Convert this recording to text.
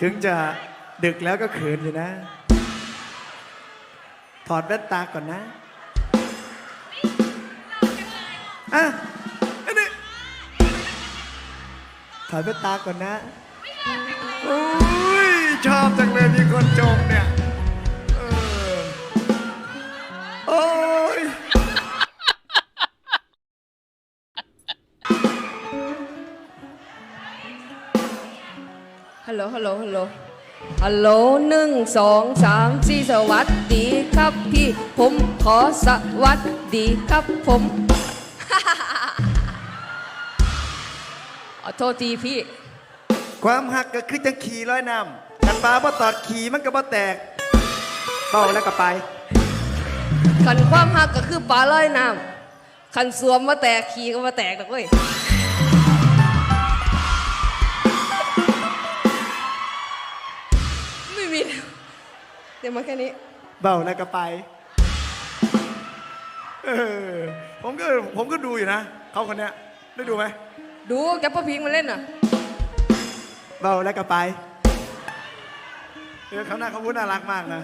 ถึงจะดึกแล้วก็เขินอยู่นะ ถอดแว่นตาก่อนนะอะอันนี้ถอดแว่นตาก่อนนะโอ้ยชอบจังเลยมีคนจมเนี่ย ฮัลโหล ฮัลโหล ฮัลโหล ฮัลโหลหนึ่งสองสามสี่สวัสดีครับพี่ ผมขอสวัสดีครับผมขอโทษทีพี่ ความหักก็คือจังขี่ร้อยน้ำกันปลาบ่ตอดขี่มันก็บ่แตกเบาแล้วก็ไป ขันความหักก็คือปลาลอยน้ำขันสวมมาแตกขี่ก็มาแตกหรอกเว้ย เดี๋ยวมาแค่นี้ เบาแล้วก็ไปเออผมก็ผมก็ดูอยู่นะเขาคนเนี้ยได้ดูไหมดูแกปปะพิงมาเล่นน่ะ เบาแล้วก็ไปเออเขาหน้าเขาพูดน่ารักมากนะ